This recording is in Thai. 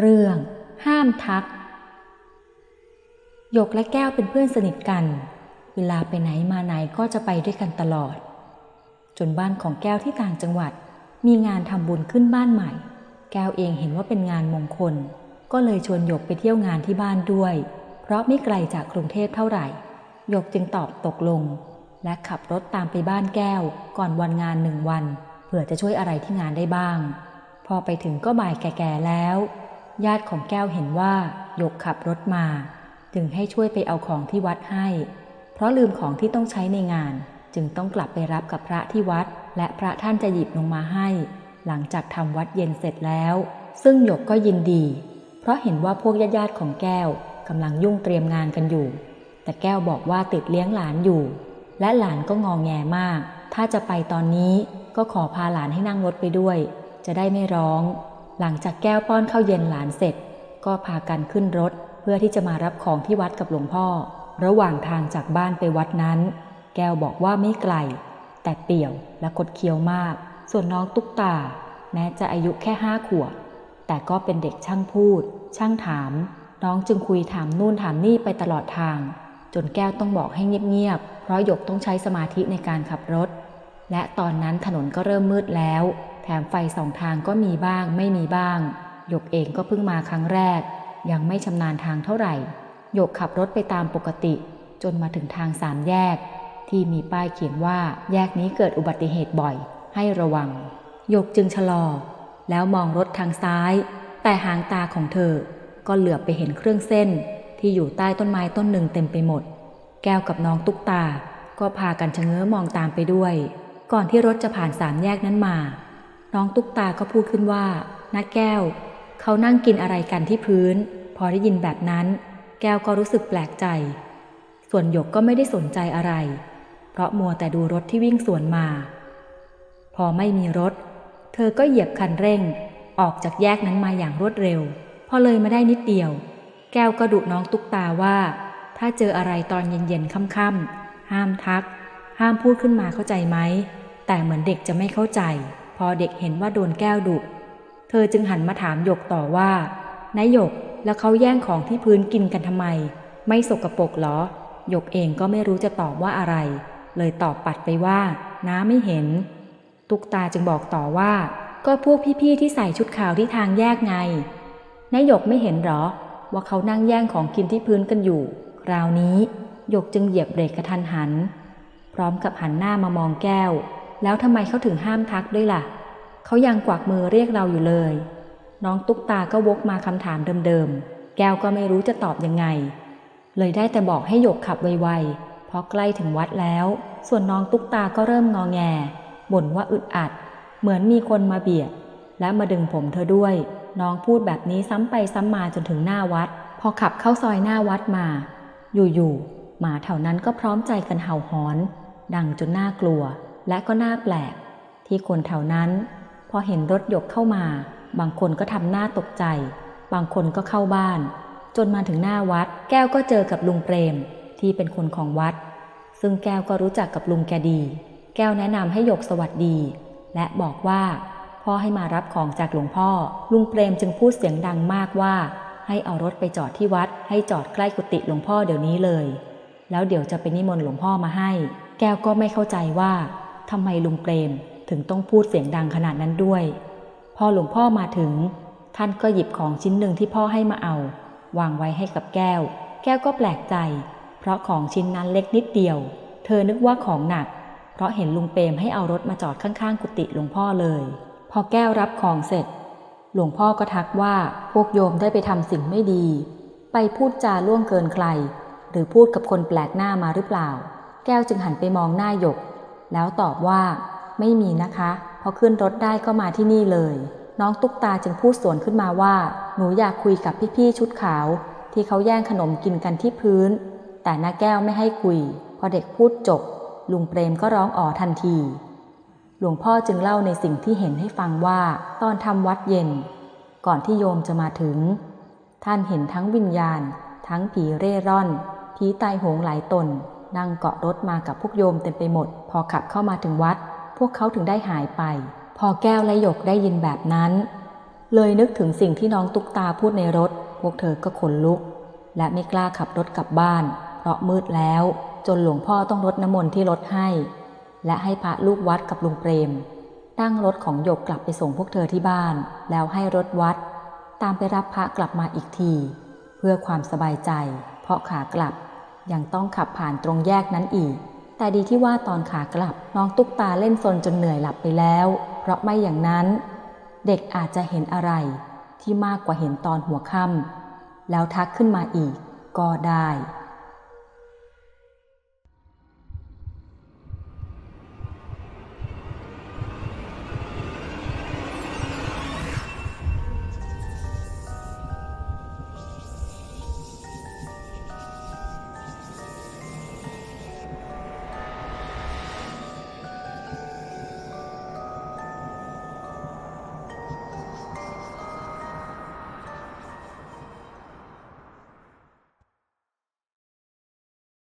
เรื่อง ห้ามทัก หยกและแก้วเป็นเพื่อนสนิทกัน เวลาไปไหนมาไหนก็จะไปด้วยกันตลอด จนบ้านของแก้วที่ต่างจังหวัด มีงานทำบุญขึ้นบ้านใหม่ แก้วเองเห็นว่าเป็นงานมงคล ก็เลยชวนหยกไปเที่ยวงานที่บ้านด้วย เพราะไม่ไกลจากกรุงเทพเท่าไหร่ หยกจึงตอบตกลง และขับรถตามไปบ้านแก้ว ก่อนวันงานหนึ่งวัน เผื่อจะช่วยอะไรที่งานได้บ้าง พอไปถึงก็บ่ายแก่ๆแล้ว ญาติของแก้วเห็นว่าหยกขับรถมา จึงให้ช่วยไปเอาของที่วัดให้ เพราะลืมของที่ต้องใช้ในงาน จึงต้องกลับไปรับกับพระที่วัด และพระท่านจะหยิบลงมาให้ หลังจากทำวัดเย็นเสร็จแล้ว ซึ่งหยกก็ยินดี เพราะเห็นว่าพวกญาติๆของแก้วกำลังยุ่งเตรียมงานกันอยู่ แต่แก้วบอกว่าติดเลี้ยงหลานอยู่ และหลานก็งองแงมาก ถ้าจะไปตอนนี้ก็ขอพาหลานให้นั่งรถไปด้วย จะได้ไม่ร้อง หลังจากแก้วป้อนข้าวเย็นหลานเสร็จ ก็พากันขึ้นรถเพื่อที่จะมารับของที่วัดกับหลวงพ่อ ระหว่างทางจากบ้านไปวัดนั้น แก้วบอกว่าไม่ไกล แต่เปี่ยวและคดเคี้ยวมาก ส่วนน้องตุ๊กตา แม้จะอายุแค่ห้าขวบแต่ก็เป็นเด็กช่างพูด ช่างถาม น้องจึงคุยถามนู่นถามนี่ไปตลอดทาง จนแก้วต้องบอกให้เงียบๆเพราะหยกต้องใช้สมาธิในการขับรถ และตอนนั้นถนนก็เริ่มมืดแล้ว แถมไฟสองทางก็มีบ้างไม่มีบ้าง หยกเองก็เพิ่งมาครั้งแรก ยังไม่ชำนาญทางเท่าไหร่ หยกขับรถไปตามปกติ จนมาถึงทางสามแยก ที่มีป้ายเขียนว่าแยกนี้เกิดอุบัติเหตุบ่อย ให้ระวัง หยกจึงชะลอ แล้วมองรถทางซ้าย แต่หางตาของเธอ ก็เหลือบไปเห็นเครื่องเส้น ที่อยู่ใต้ต้นไม้ต้นหนึ่งเต็มไปหมด แก้วกับน้องตุ๊กตา ก็พากันชะเง้อมองตามไปด้วย ก่อนที่รถจะผ่านสามแยกนั้นมา น้องตุ๊กตาก็พูดขึ้นว่าน้าแก้ว เขานั่งกินอะไรกันที่พื้น พอได้ยินแบบนั้น แก้วก็รู้สึกแปลกใจ ส่วนหยกก็ไม่ได้สนใจอะไร เพราะมัวแต่ดูรถที่วิ่งสวนมา พอไม่มีรถ เธอก็เหยียบคันเร่ง ออกจากแยกนั้นมาอย่างรวดเร็ว พอเลยมาได้นิดเดียว แก้วก็ดุน้องตุ๊กตาว่า ถ้าเจออะไรตอนเย็นๆค่ำๆห้ามทัก ห้ามพูดขึ้นมาเข้าใจไหม แต่เหมือนเด็กจะไม่เข้าใจ พอเด็กเห็นว่าโดนแก้วดุ เธอจึงหันมาถามหยกต่อว่านายหยกแล้วเขาแย่งของที่พื้นกินกันทำไม ไม่สกรปรกเหรอ หยกเองก็ไม่รู้จะตอบว่าอะไร เลยตอบปัดไปว่า น้าไม่เห็น ตุกตาจึงบอกต่อว่า ก็พวกพี่ๆที่ใส่ชุดขาวที่ทางแยกไงนายหยกไม่เห็นเหรอ ว่าเขานั่งแย่งของกินที่พื้นกันอยู่ คราวนี้หยกจึงเหยียบเบรกกระทันหัน พร้อมกับหันหน้ามามองแก้ว แล้วทำไมเขาถึงห้ามทักด้วยล่ะ เขายังกวักมือเรียกเราอยู่เลย น้องตุ๊กตาก็วกมาคำถามเดิมๆ แก้วก็ไม่รู้จะตอบยังไง เลยได้แต่บอกให้หยกขับไวๆ เพราะใกล้ถึงวัดแล้ว ส่วนน้องตุ๊กตาก็เริ่มงอแง บ่นว่าอึดอัด เหมือนมีคนมาเบียด และมาดึงผมเธอด้วย น้องพูดแบบนี้ซ้ำไปซ้ำมาจนถึงหน้าวัด พอขับเข้าซอยหน้าวัดมา อยู่ๆ หมาแถวนั้นก็พร้อมใจกันเห่าหอน ดังจนน่ากลัวและก็น่าแปลก ที่คนแถวนั้น พอเห็นรถยกเข้ามา บางคนก็ทำหน้าตกใจ บางคนก็เข้าบ้าน จนมาถึงหน้าวัด แก้วก็เจอกับลุงเปรม ที่เป็นคนของวัด ซึ่งแก้วก็รู้จักกับลุงแกดี แก้วแนะนำให้หยกสวัสดี และบอกว่า พ่อให้มารับของจากหลวงพ่อ ลุงเปรมจึงพูดเสียงดังมากว่า ให้เอารถไปจอดที่วัด ให้จอดใกล้กุฏิหลวงพ่อเดี๋ยวนี้เลย แล้วเดี๋ยวจะไปนิมนต์หลวงพ่อมาให้ แก้วก็ไม่เข้าใจว่าทำไมลุงเปรมถึงต้องพูดเสียงดังขนาดนั้นด้วย พอหลวงพ่อมาถึง ท่านก็หยิบของชิ้นหนึ่งที่พ่อให้มาเอา วางไว้ให้กับแก้ว แก้วก็แปลกใจ เพราะของชิ้นนั้นเล็กนิดเดียว เธอนึกว่าของหนัก เพราะเห็นลุงเปรมให้เอารถมาจอดข้างๆ กุฏิหลวงพ่อเลย พอแก้วรับของเสร็จ หลวงพ่อก็ทักว่าพวกโยมได้ไปทำสิ่งไม่ดี ไปพูดจาล่วงเกินใคร หรือพูดกับคนแปลกหน้ามาหรือเปล่า แก้วจึงหันไปมองหน้าหยก แล้วตอบว่า ไม่มีนะคะพอขึ้นรถได้ก็มาที่นี่เลย น้องตุ๊กตาจึงพูดสวนขึ้นมาว่า หนูอยากคุยกับพี่ๆชุดขาว ที่เขาแย่งขนมกินกันที่พื้น แต่น้าแก้วไม่ให้คุย พอเด็กพูดจบ ลุงเปรมก็ร้องอ๋อทันที หลวงพ่อจึงเล่าในสิ่งที่เห็นให้ฟังว่า ตอนทำวัดเย็น ก่อนที่โยมจะมาถึง ท่านเห็นทั้งวิญญาณ ทั้งผีเร่ร่อน ผีตายโหงหลายตน นั่งเกาะรถมากับพวกโยมเต็มไปหมด พอขับเข้ามาถึงวัด พวกเขาถึงได้หายไป พอแก้วและหยกได้ยินแบบนั้น เลยนึกถึงสิ่งที่น้องตุ๊กตาพูดในรถ พวกเธอก็ขนลุก และไม่กล้าขับรถกลับบ้าน เพราะมืดแล้ว จนหลวงพ่อต้องรดน้ำมนต์ที่รถให้ และให้พระลูกวัดกับลุงเปรมตั้งรถของหยกกลับไปส่งพวกเธอที่บ้าน แล้วให้รถวัด ตามไปรับพระกลับมาอีกที เพื่อความสบายใจ เพราะขากลับ ยังต้องขับผ่านตรงแยกนั้นอีก แต่ดีที่ว่าตอนขากลับน้องตุ๊กตาเล่นซนจนเหนื่อยหลับไปแล้ว เพราะไม่อย่างนั้น เด็กอาจจะเห็นอะไร ที่มากกว่าเห็นตอนหัวค่ำแล้วทักขึ้นมาอีกก็ได้